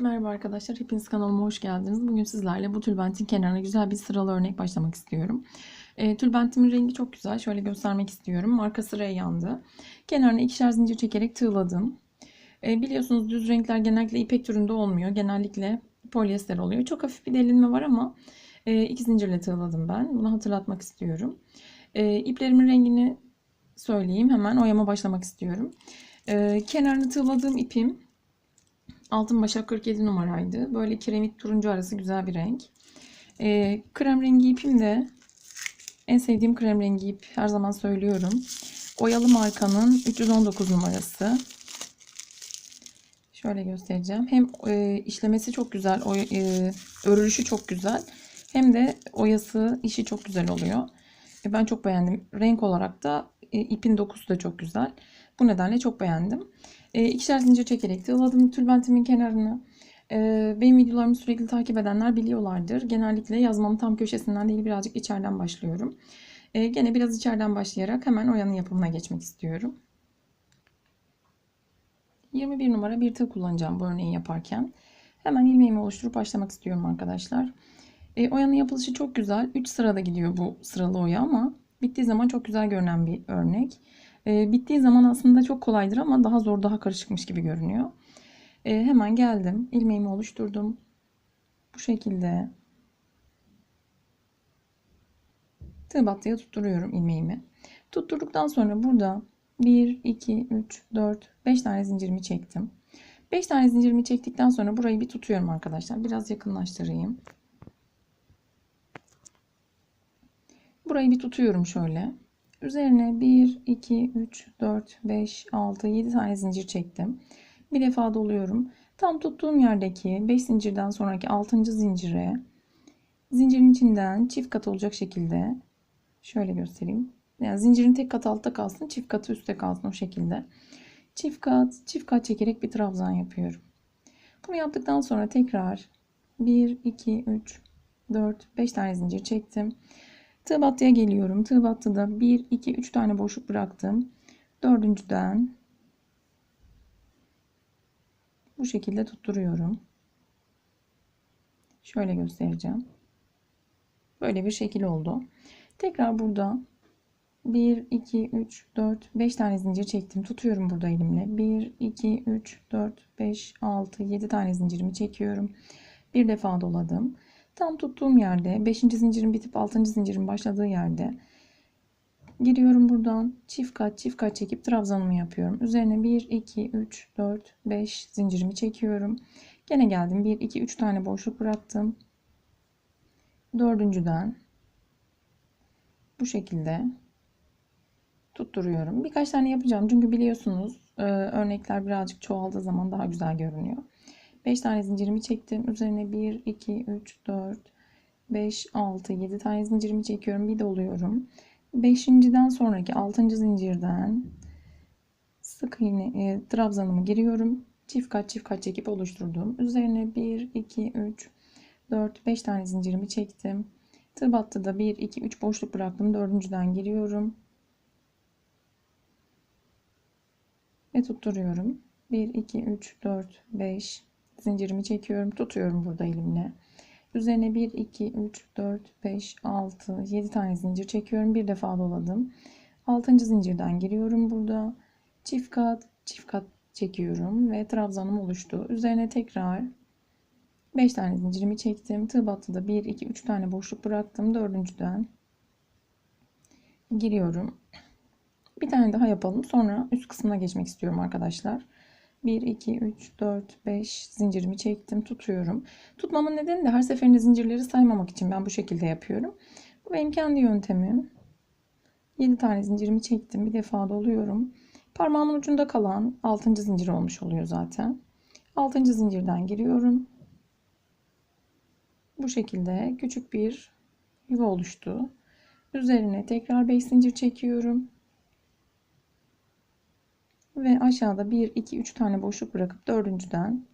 Merhaba arkadaşlar, hepiniz kanalıma hoş geldiniz. Bugün sizlerle bu tülbentin kenarına güzel bir sıralı örnek başlamak istiyorum. E, tülbentimin rengi çok güzel. Şöyle göstermek istiyorum. Markası Reyyan'dı. Kenarına ikişer zincir çekerek tığladım. E, biliyorsunuz düz renkler genellikle ipek türünde olmuyor. Genellikle polyester oluyor. Çok hafif bir delinme var ama e, iki zincirle tığladım ben. Bunu hatırlatmak istiyorum. E, iplerimin rengini söyleyeyim. Hemen oyama başlamak istiyorum. E, kenarını tığladığım ipim Altın başak 47 numaraydı. Böyle kiremit turuncu arası güzel bir renk. E, krem rengi ipim de en sevdiğim krem rengi ip. Her zaman söylüyorum. Oyalı markanın 319 numarası. Şöyle göstereceğim. Hem e, işlemesi çok güzel, oy, e, örülüşü çok güzel. Hem de oyası işi çok güzel oluyor. E, ben çok beğendim. Renk olarak da e, ipin dokusu da çok güzel. Bu nedenle çok beğendim. E, ikişer zincir çekerek tığladım tülbentimin kenarını. E, benim videolarımı sürekli takip edenler biliyorlardır. Genellikle yazmamın tam köşesinden değil birazcık içeriden başlıyorum. E, gene biraz içeriden başlayarak hemen oyanın yapımına geçmek istiyorum. 21 numara bir tığ kullanacağım bu örneği yaparken. Hemen ilmeğimi oluşturup başlamak istiyorum arkadaşlar. E, oyanın yapılışı çok güzel. 3 sırada gidiyor bu sıralı oya ama bittiği zaman çok güzel görünen bir örnek. E, bittiği zaman aslında çok kolaydır ama daha zor, daha karışıkmış gibi görünüyor. E, hemen geldim. ilmeğimi oluşturdum. Bu şekilde tığ battıya tutturuyorum ilmeğimi. Tutturduktan sonra burada 1, 2, 3, 4, 5 tane zincirimi çektim. 5 tane zincirimi çektikten sonra burayı bir tutuyorum arkadaşlar. Biraz yakınlaştırayım. Burayı bir tutuyorum şöyle. Üzerine 1, 2, 3, 4, 5, 6, 7 tane zincir çektim. Bir defa doluyorum. Tam tuttuğum yerdeki 5 zincirden sonraki 6. zincire zincirin içinden çift kat olacak şekilde şöyle göstereyim. Yani zincirin tek kat altta kalsın, çift katı üstte kalsın o şekilde. Çift kat, çift kat çekerek bir trabzan yapıyorum. Bunu yaptıktan sonra tekrar 1, 2, 3, 4, 5 tane zincir çektim. Tığ geliyorum. Tığ battıda 1, 2, 3 tane boşluk bıraktım. Dördüncüden bu şekilde tutturuyorum. Şöyle göstereceğim. Böyle bir şekil oldu. Tekrar burada 1, 2, 3, 4, 5 tane zincir çektim. Tutuyorum burada elimle. 1, 2, 3, 4, 5, 6, 7 tane zincirimi çekiyorum. Bir defa doladım. Tam tuttuğum yerde 5. zincirin bitip 6. zincirin başladığı yerde giriyorum buradan çift kat çift kat çekip trabzanımı yapıyorum. Üzerine 1 2 3 4 5 zincirimi çekiyorum. Gene geldim 1 2 3 tane boşluk bıraktım. Dördüncüden bu şekilde tutturuyorum. Birkaç tane yapacağım çünkü biliyorsunuz e, örnekler birazcık çoğaldığı zaman daha güzel görünüyor. 5 tane zincirimi çektim. Üzerine 1, 2, 3, 4, 5, 6, 7 tane zincirimi çekiyorum. Bir doluyorum. 5.den sonraki 6. zincirden sık iğne e, trabzanımı giriyorum. Çift kat çift kat çekip oluşturdum. Üzerine 1, 2, 3, 4, 5 tane zincirimi çektim. Tığ battıda 1, 2, 3 boşluk bıraktım. Dördüncüden giriyorum. Ve tutturuyorum. 1, 2, 3, 4, 5, zincirimi çekiyorum. Tutuyorum burada elimle. Üzerine 1, 2, 3, 4, 5, 6, 7 tane zincir çekiyorum. Bir defa doladım. 6. zincirden giriyorum burada. Çift kat, çift kat çekiyorum ve trabzanım oluştu. Üzerine tekrar 5 tane zincirimi çektim. Tığ battıda 1, 2, 3 tane boşluk bıraktım. Dördüncüden giriyorum. Bir tane daha yapalım. Sonra üst kısmına geçmek istiyorum arkadaşlar. 1, 2, 3, 4, 5 zincirimi çektim. Tutuyorum. Tutmamın nedeni de her seferinde zincirleri saymamak için ben bu şekilde yapıyorum. Bu benim kendi yöntemim. 7 tane zincirimi çektim. Bir defa doluyorum. Parmağımın ucunda kalan 6. zincir olmuş oluyor zaten. 6. zincirden giriyorum. Bu şekilde küçük bir yuva oluştu. Üzerine tekrar 5 zincir çekiyorum ve aşağıda 1 2 3 tane boşluk bırakıp dördüncüden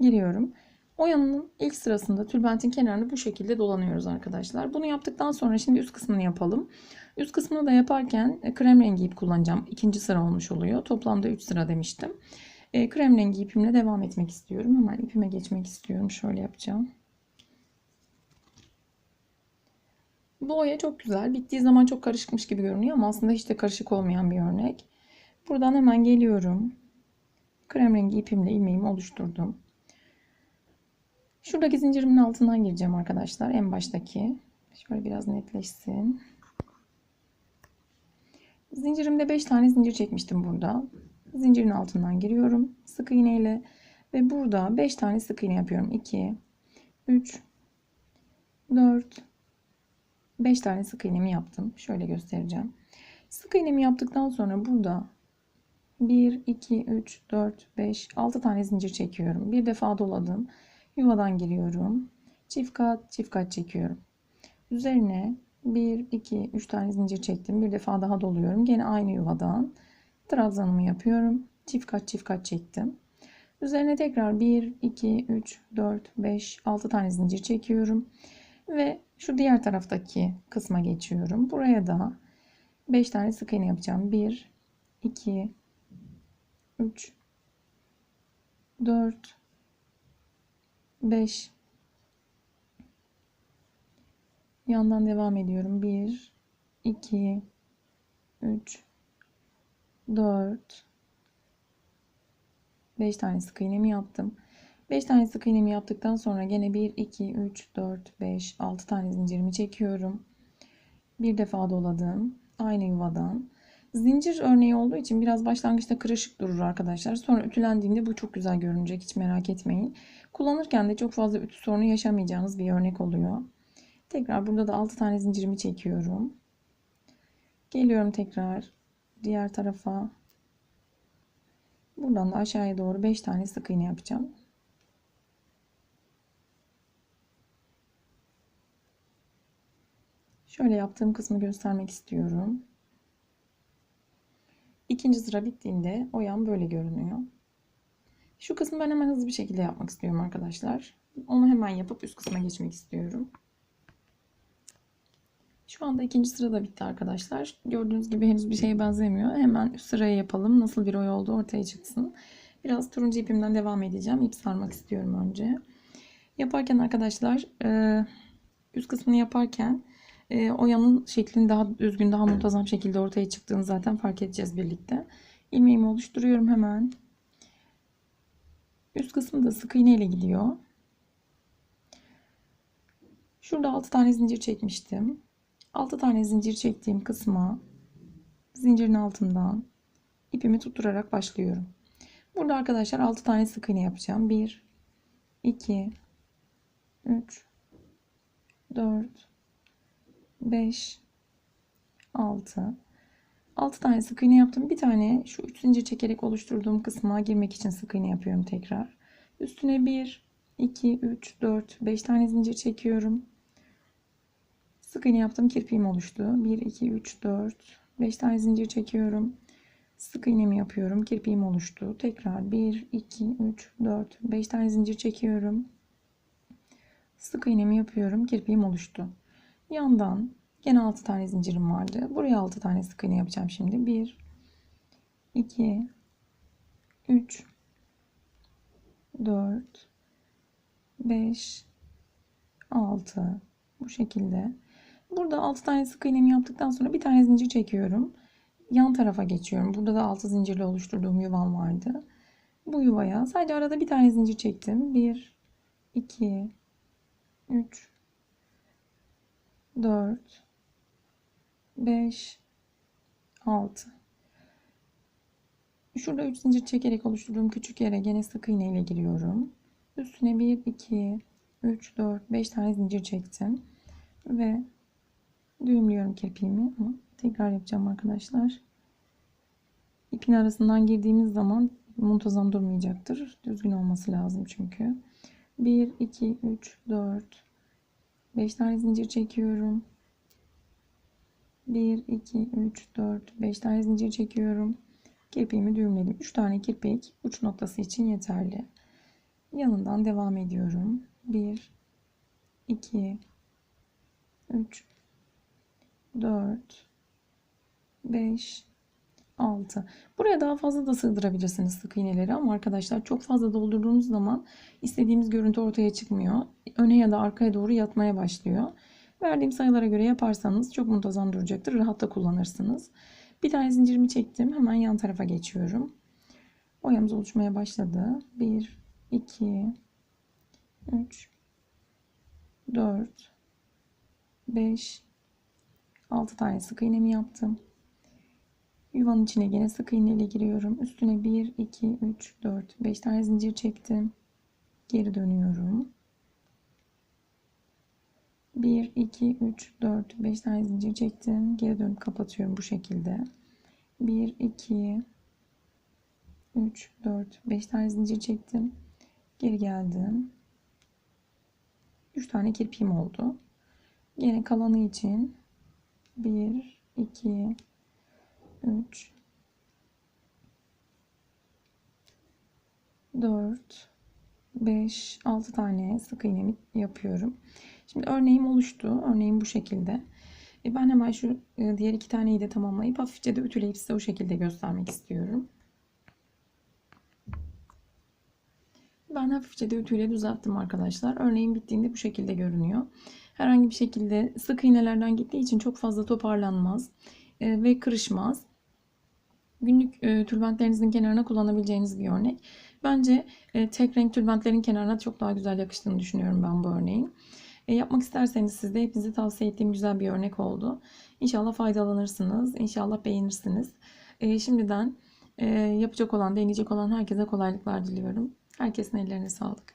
giriyorum. Oyanın ilk sırasında tülbentin kenarını bu şekilde dolanıyoruz arkadaşlar. Bunu yaptıktan sonra şimdi üst kısmını yapalım. Üst kısmını da yaparken e, krem rengi ip kullanacağım. İkinci sıra olmuş oluyor. Toplamda 3 sıra demiştim. E, krem rengi ipimle devam etmek istiyorum. Hemen ipime geçmek istiyorum. Şöyle yapacağım. Bu oya çok güzel. Bittiği zaman çok karışıkmış gibi görünüyor ama aslında hiç de karışık olmayan bir örnek. Buradan hemen geliyorum. Krem rengi ipimle ilmeğimi oluşturdum. Şuradaki zincirimin altından gireceğim arkadaşlar. En baştaki. Şöyle biraz netleşsin. Zincirimde 5 tane zincir çekmiştim burada. Zincirin altından giriyorum. Sık iğne ile ve burada 5 tane sık iğne yapıyorum. 2 3 4 5 tane sık iğnemi yaptım. Şöyle göstereceğim. Sık iğnemi yaptıktan sonra burada 1 2 3 4 5 6 tane zincir çekiyorum. Bir defa doladım. Yuvadan giriyorum. Çift kat, çift kat çekiyorum. Üzerine 1, 2, 3 tane zincir çektim. Bir defa daha doluyorum. Gene aynı yuvadan trabzanımı yapıyorum. Çift kat, çift kat çektim. Üzerine tekrar 1, 2, 3, 4, 5, 6 tane zincir çekiyorum. Ve şu diğer taraftaki kısma geçiyorum. Buraya da 5 tane sık iğne yapacağım. 1, 2, 3, 4, 5 yandan devam ediyorum. 1 2 3 4 5 tane sık iğnemi yaptım. 5 tane sık iğnemi yaptıktan sonra gene 1 2 3 4 5 6 tane zincirimi çekiyorum. Bir defa doladım. Aynı yuvadan Zincir örneği olduğu için biraz başlangıçta kırışık durur arkadaşlar. Sonra ütülendiğinde bu çok güzel görünecek. Hiç merak etmeyin. Kullanırken de çok fazla ütü sorunu yaşamayacağınız bir örnek oluyor. Tekrar burada da 6 tane zincirimi çekiyorum. Geliyorum tekrar diğer tarafa. Buradan da aşağıya doğru 5 tane sık iğne yapacağım. Şöyle yaptığım kısmı göstermek istiyorum. İkinci sıra bittiğinde o yan böyle görünüyor. Şu kısmı ben hemen hızlı bir şekilde yapmak istiyorum arkadaşlar. Onu hemen yapıp üst kısma geçmek istiyorum. Şu anda ikinci sırada bitti arkadaşlar. Gördüğünüz gibi henüz bir şeye benzemiyor. Hemen üst sıraya yapalım. Nasıl bir oy olduğu ortaya çıksın. Biraz turuncu ipimden devam edeceğim. İp sarmak istiyorum önce. Yaparken arkadaşlar e, üst kısmını yaparken e, oyanın şeklini daha düzgün, daha muntazam şekilde ortaya çıktığını zaten fark edeceğiz birlikte. İlmeğimi oluşturuyorum hemen. Üst kısmı da sık iğne ile gidiyor. Şurada 6 tane zincir çekmiştim. 6 tane zincir çektiğim kısma zincirin altından ipimi tutturarak başlıyorum. Burada arkadaşlar 6 tane sık iğne yapacağım. 1 2 3 4 5 6 6 tane sık iğne yaptım. Bir tane şu 3 zincir çekerek oluşturduğum kısma girmek için sık iğne yapıyorum tekrar. Üstüne 1 2 3 4 5 tane zincir çekiyorum. Sık iğne yaptım. Kirpiğim oluştu. 1 2 3 4 5 tane zincir çekiyorum. Sık iğnemi yapıyorum. Kirpiğim oluştu. Tekrar 1 2 3 4 5 tane zincir çekiyorum. Sık iğnemi yapıyorum. Kirpiğim oluştu. Yandan gene 6 tane zincirim vardı. Buraya 6 tane sık iğne yapacağım şimdi. 1 2 3 4 5 6 bu şekilde. Burada 6 tane sık iğnemi yaptıktan sonra bir tane zincir çekiyorum. Yan tarafa geçiyorum. Burada da 6 zincirle oluşturduğum yuvam vardı. Bu yuvaya sadece arada bir tane zincir çektim. 1 2 3 4 5 6 Şurada 3 zincir çekerek oluşturduğum küçük yere gene sık iğne ile giriyorum. Üstüne 1 2 3 4 5 tane zincir çektim ve düğümlüyorum kirpiğimi ama tekrar yapacağım arkadaşlar. İpin arasından girdiğimiz zaman muntazam durmayacaktır. Düzgün olması lazım çünkü. 1 2 3 4 5 tane zincir çekiyorum. 1, 2, 3, 4, 5 tane zincir çekiyorum. Kirpiğimi düğümledim. 3 tane kirpik uç noktası için yeterli. Yanından devam ediyorum. 1, 2, 3, 4, 5, 6. Buraya daha fazla da sığdırabilirsiniz sık iğneleri ama arkadaşlar çok fazla doldurduğunuz zaman istediğimiz görüntü ortaya çıkmıyor. Öne ya da arkaya doğru yatmaya başlıyor. Verdiğim sayılara göre yaparsanız çok muntazam duracaktır. Rahat da kullanırsınız. Bir tane zincirimi çektim. Hemen yan tarafa geçiyorum. Oyamız oluşmaya başladı. 1, 2, 3, 4, 5, 6 tane sık iğnemi yaptım. Yuvanın içine yine sık iğne ile giriyorum. Üstüne 1, 2, 3, 4, 5 tane zincir çektim. Geri dönüyorum. 1, 2, 3, 4, 5 tane zincir çektim. Geri dönüp kapatıyorum bu şekilde. 1, 2, 3, 4, 5 tane zincir çektim. Geri geldim. 3 tane kirpiğim oldu. Yine kalanı için 1, 2, 3, 4, 5, 6 tane sık iğnemi yapıyorum. Şimdi örneğim oluştu. Örneğim bu şekilde. E ben hemen şu e, diğer iki taneyi de tamamlayıp hafifçe de ütüleyip size o şekilde göstermek istiyorum. Ben hafifçe de ütüyle düzelttim arkadaşlar. Örneğin bittiğinde bu şekilde görünüyor. Herhangi bir şekilde sık iğnelerden gittiği için çok fazla toparlanmaz e, ve kırışmaz. Günlük e, tülbentlerinizin kenarına kullanabileceğiniz bir örnek. Bence e, tek renk tülbentlerin kenarına çok daha güzel yakıştığını düşünüyorum ben bu örneğin. E, yapmak isterseniz siz de hepinize tavsiye ettiğim güzel bir örnek oldu. İnşallah faydalanırsınız. İnşallah beğenirsiniz. E, şimdiden e, yapacak olan, deneyecek olan herkese kolaylıklar diliyorum. Herkesin ellerine sağlık.